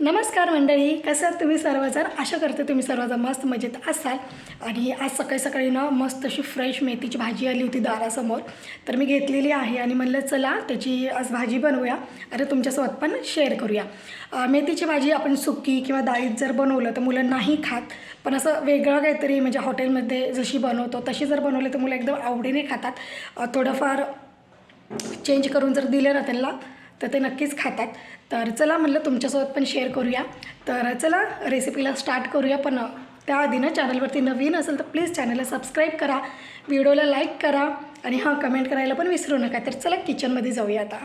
नमस्कार मंडळी कसं आहात तुम्ही सर्वजण? आशा करते तुम्ही सर्वजण मस्त मजेत असाल. आणि आज सकाळी सकाळी ना मस्त अशी फ्रेश मेथीची भाजी आली होती दारासमोर. तर मी घेतलेली आहे आणि म्हणलं चला त्याची आज भाजी बनवूया. आणि तुमच्यासोबत पण शेअर करूया. मेथीची भाजी आपण सुकी किंवा डाळीत जर बनवलं तर मुलं नाही खात. पण असं वेगळं काहीतरी म्हणजे हॉटेलमध्ये जशी बनवतो तशी जर बनवली तर मुलं एकदम आवडीने खातात. थोडंफार चेंज करून जर दिलं ना त्यांना तर ते नक्कीच खातात. तर चला म्हणलं तुमच्यासोबत पण शेअर करूया. तर चला रेसिपीला स्टार्ट करूया. पण त्याआधी ना चॅनलवरती नवीन असेल तर प्लीज चॅनलला सबस्क्राईब करा. व्हिडिओला लाईक करा. आणि हां कमेंट करायला पण विसरू नका. तर चला किचनमध्ये जाऊया आता.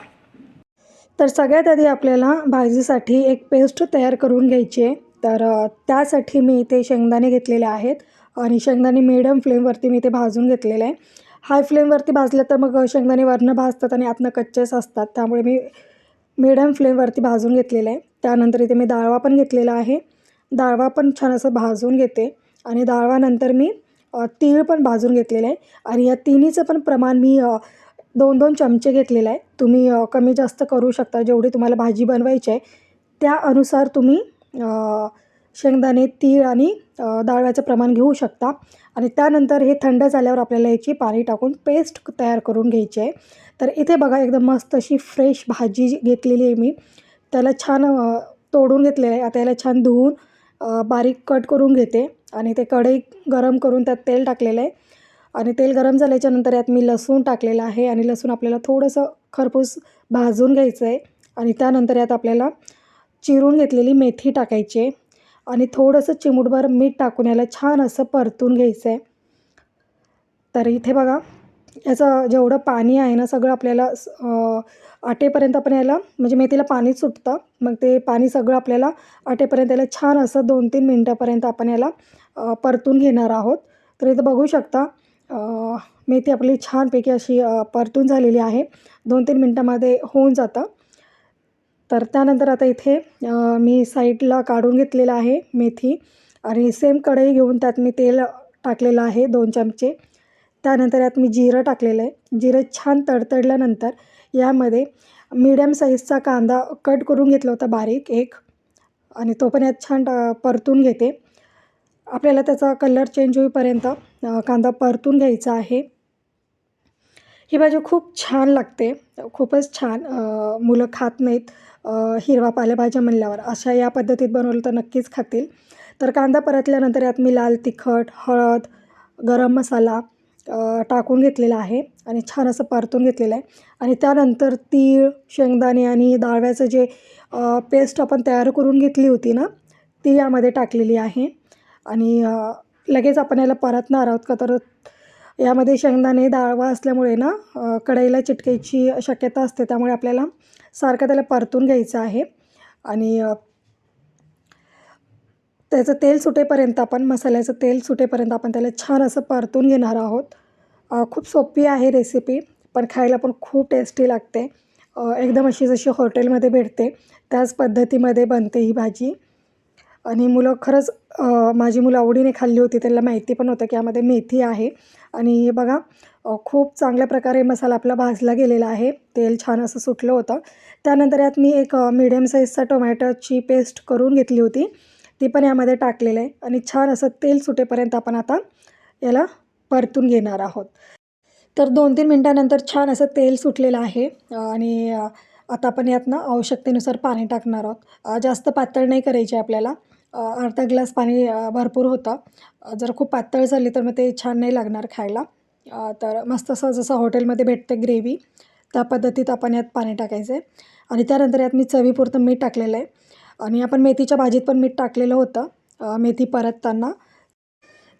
तर सगळ्यात आधी आपल्याला भाजीसाठी एक पेस्ट तयार करून घ्यायची आहे. तर त्यासाठी मी इथे शेंगदाणे घेतलेले आहेत. आणि शेंगदाणे मिडियम फ्लेमवरती मी ते भाजून घेतलेले आहे. हाय फ्लेमवरती भाजले तर मग शेंगदाणे वरनं भाजतात आणि आतनं कच्चेच असतात. त्यामुळे मी मिडियम फ्लेमवरती भाजून घेतलेलं आहे. त्यानंतर इथे मी डाळवा पण घेतलेला आहे. डाळवा पण छान असं भाजून घेते. आणि डाळवानंतर मी तीळ पण भाजून घेतलेलं आहे. आणि या तिन्हीचं पण प्रमाण मी दोन दोन चमचे घेतलेलं आहे. तुम्ही कमी जास्त करू शकता. जेवढी तुम्हाला भाजी बनवायची आहे त्या अनुसार तुम्ही शेंगदाणे तीळ आणि डाळव्याचं प्रमाण घेऊ शकता. आणि त्यानंतर हे थंड झाल्यावर आपल्याला याची पाणी टाकून पेस्ट तयार करून घ्यायची आहे. तर इथे बघा एकदम मस्त अशी फ्रेश भाजी जी घेतलेली आहे मी. त्याला छान तोडून घेतलेलं आहे. आता याला छान धुवून बारीक कट करून घेते. आणि ते कढई गरम करून त्यात तेल टाकलेलं आहे. आणि तेल गरम झाल्याच्यानंतर यात मी लसूण टाकलेलं आहे. आणि लसूण आपल्याला थोडंसं खरपूस भाजून घ्यायचं आहे. आणि त्यानंतर यात आपल्याला चिरून घेतलेली मेथी टाकायची आहे. आणि थोडंसं चिमूटभर मीठ टाकून याला छान असं परतून घ्यायचं आहे तर इथे बघा याचं जेवढं पाणी आहे ना सगळं आपल्याला आटेपर्यंत आपण याला म्हणजे मेथीला पाणी सुटतं. मग ते पाणी सगळं आपल्याला आटेपर्यंत याला छान असं दोन तीन मिनटापर्यंत आपण याला परतून घेणार आहोत. तर इथं बघू शकता मेथी आपली छानपैकी अशी परतून झालेली आहे. दोन तीन मिनटामध्ये होऊन जातं. तर त्यानंतर आता इथे मी साईडला काढून घेतलेलं आहे मेथी आणि सेम कढई घेऊन त्यात मी तेल टाकलेलं आहे दोन चमचे. त्यानंतर यात मी जिरं टाकलेलं आहे. जिरं छान तडतडल्यानंतर यामध्ये मीडियम साईजचा कांदा कट करून घेतला होता बारीक एक आणि तो पण यात छान परतून घेते. आपल्याला त्याचा कलर चेंज होईपर्यंत कांदा परतून घ्यायचा आहे. ही भाजी खूप छान लागते. खूपच छान मुलं खात नाहीत हिरवा पालेभाज्या म्हणल्यावर. अशा या पद्धतीत बनवलं तर नक्कीच खातील. तर कांदा परतल्यानंतर यात मी लाल तिखट हळद गरम मसाला टाकून घेतलेला आहे आणि छान असं परतून घेतलेलं आहे. आणि त्यानंतर तीळ शेंगदाणे आणि डाळव्याचं जे पेस्ट आपण तयार करून घेतली होती ना ती यामध्ये टाकलेली आहे. आणि लगेच आपण याला परतणार आहोत का तर यामध्ये शेंगदाणे डाळवा असल्यामुळे ना कढईला चिटकायची शक्यता असते. त्यामुळे आपल्याला सारखं त्याला परतून घ्यायचं आहे. आणि त्याचं तेल सुटेपर्यंत आपण मसाल्याचं तेल सुटेपर्यंत आपण त्याला छान असं परतून घेणार आहोत. खूप सोपी आहे रेसिपी पण खायला पण खूप टेस्टी लागते. एकदम अशी जशी हॉटेलमध्ये भेटते त्याच पद्धतीमध्ये बनते ही भाजी. आणि मुलं खरंच माझी मुलं आवडीने खाल्ली होती त्यांना माहिती पण होतं की यामध्ये मेथी आहे. आणि बघा खूप चांगल्या प्रकारे मसाला आपला भाजला गेलेला आहे. तेल छान असं सुटलं होतं. त्यानंतर यात मी एक मिडियम साईजचा टोमॅटोची पेस्ट करून घेतली होती. ती पण यामध्ये टाकलेलं आहे. आणि छान असं तेल सुटेपर्यंत आपण आता याला परतून घेणार आहोत. तर दोन तीन मिनटानंतर छान असं तेल सुटलेलं आहे. आणि आता आपण यात ना आवश्यकतेनुसार पाणी टाकणार आहोत. जास्त पातळ नाही करायची आपल्याला. अर्धा ग्लास पाणी भरपूर होतं. जर खूप पातळ झाली तर मग ते छान नाही लागणार खायला. तर मस्त असं जसं हॉटेलमध्ये भेटते ग्रेव्ही त्या पद्धतीत आपण यात पाणी टाकायचं आहे आणि त्यानंतर यात मी चवीपुरतं मीठ टाकलेलं आहे. आणि आपण मेथीच्या भाजीत पण मीठ टाकलेलं होतं. मेथी परतताना.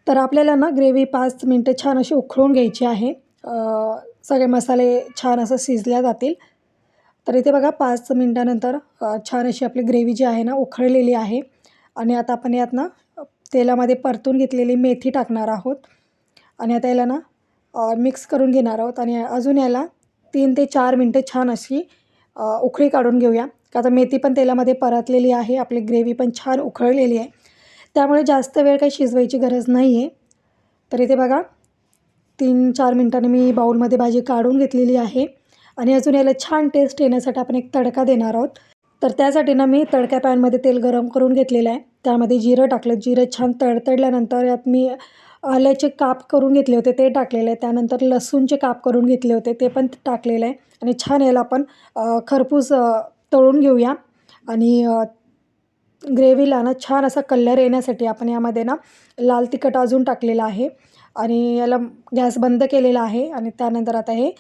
तर आपल्याला ना ग्रेव्ही पाच मिनटं छान अशी उखळून घ्यायची आहे. सगळे मसाले छान असं शिजल्या जातील. तर इथे बघा पाच मिनटानंतर छान अशी आपली ग्रेव्ही जी आहे ना उकळलेली आहे. आणि आता आपण यात ना तेलामध्ये परतून घेतलेली मेथी टाकणार आहोत. आणि आता याला ना मिक्स करून घेणार आहोत. आणि अजून याला तीन ते चार मिनटं छान अशी उखळी उकळी काढून घेऊया. का आता मेथी पण तेलामध्ये परतलेली आहे आपली ग्रेव्ही पण छान उकळलेली आहे. त्यामुळे जास्त वेळ काही शिजवायची गरज नाही आहे तर इथे बघा तीन चार मिनटांनी मी बाऊलमध्ये भाजी काढून घेतलेली आहे. आणि अजून याला छान टेस्ट येण्यासाठी आपण एक तडका देणार आहोत. तर त्यासाठी ना मी तडक्या पॅनमध्ये तेल गरम करून घेतलेलं आहे. त्यामध्ये जिरं टाकलं. जिरं छान तडतडल्यानंतर यात मी आल्याचे काप करून घेतले होते ते टाकलेले आहे. त्यानंतर लसूणचे काप करून घेतले होते ते पण टाकलेलं आहे. आणि छान याला आपण खरपूस तळून घेऊया. आणि ग्रेव्हीला ना छान असा कलर येण्यासाठी आपण यामध्ये ना लाल तिखट अजून टाकलेलं आहे. आणि याला गॅस बंद केलेला आहे. आणि त्यानंतर आता हे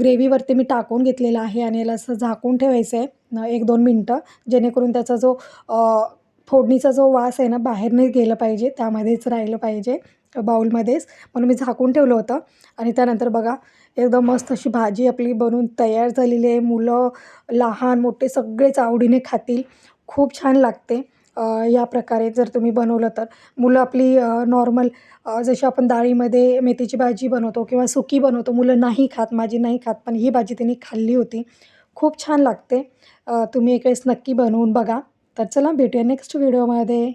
ग्रेव्हीवरती मी टाकून घेतलेलं आहे आणि याला असं झाकून ठेवायचं आहे एक दोन मिनटं जेणेकरून त्याचा जो फोडणीचा जो वास आहे ना बाहेर नाही गेलं पाहिजे त्यामध्येच राहिलं पाहिजे बाऊलमध्येच म्हणून मी झाकून ठेवलं होतं आणि त्यानंतर बघा एकदम मस्त अशी भाजी आपली बनवून तयार झालेली आहे. मुलं लहान मोठे सगळेच आवडीने खातील. खूप छान लागते. या प्रकारे जर तुम्ही बनवलं तर. मुलं आपली नॉर्मल जशी आपण डाळीमध्ये मेथीची भाजी बनवतो किंवा सुकी बनवतो मुलं नाही खात माझी नाही खात पण ही भाजी तिने खाल्ली होती. खूप छान लागते. तुम्ही एक वेळेस नक्की बनवून बघा. तर चला भेटूया नेक्स्ट व्हिडिओमध्ये